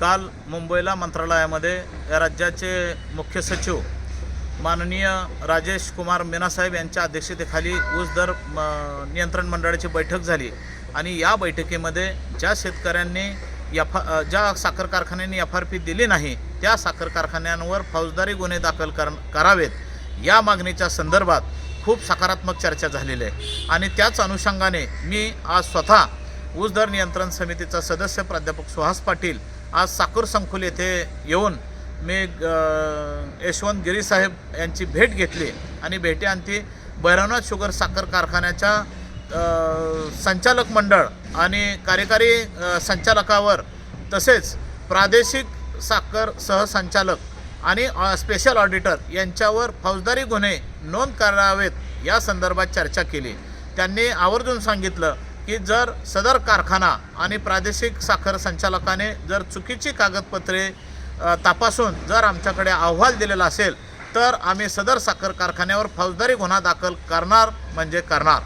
काल मुंबईला मंत्रालयामध्ये या राज्याचे मुख्य सचिव माननीय राजेश कुमार मीनासाहेब यांच्या अध्यक्षतेखाली ऊस दर नियंत्रण मंडळाची बैठक झाली. आणि या बैठकीमध्ये ज्या शेतकऱ्यांनी एफ ज्या साखर कारखान्यांनी एफ आर पी दिली नाही त्या साखर कारखान्यांवर फौजदारी गुन्हे दाखल कर करावेत. या मागणीच्या संदर्भात खूप सकारात्मक चर्चा झालेली आहे. आणि त्याच अनुषंगाने मी आज स्वतः ऊस दर नियंत्रण समितीचा सदस्य प्राध्यापक सुहास पाटील आज साखर संकुल येथे येऊन मी यशवंत गिरीसाहेब यांची भेट घेतली आणि भेटीअंती भैरवनाथ शुगर साखर कारखान्याच्या संचालक मंडळ आणि कार्यकारी संचालकावर तसेच प्रादेशिक साखर सहसंचालक आणि स्पेशल ऑडिटर यांच्यावर फौजदारी गुन्हे नोंद करावेत या संदर्भात चर्चा केली. त्यांनी आवर्जून सांगितलं की जर सदर कारखाना आणि प्रादेशिक साखर संचालकाने जर चुकीची कागदपत्रे तपासून जर आमच्याकडे अहवाल दिलेला असेल तर आम्ही सदर साखर कारखान्यावर फौजदारी गुन्हा दाखल करणार म्हणजे करणार.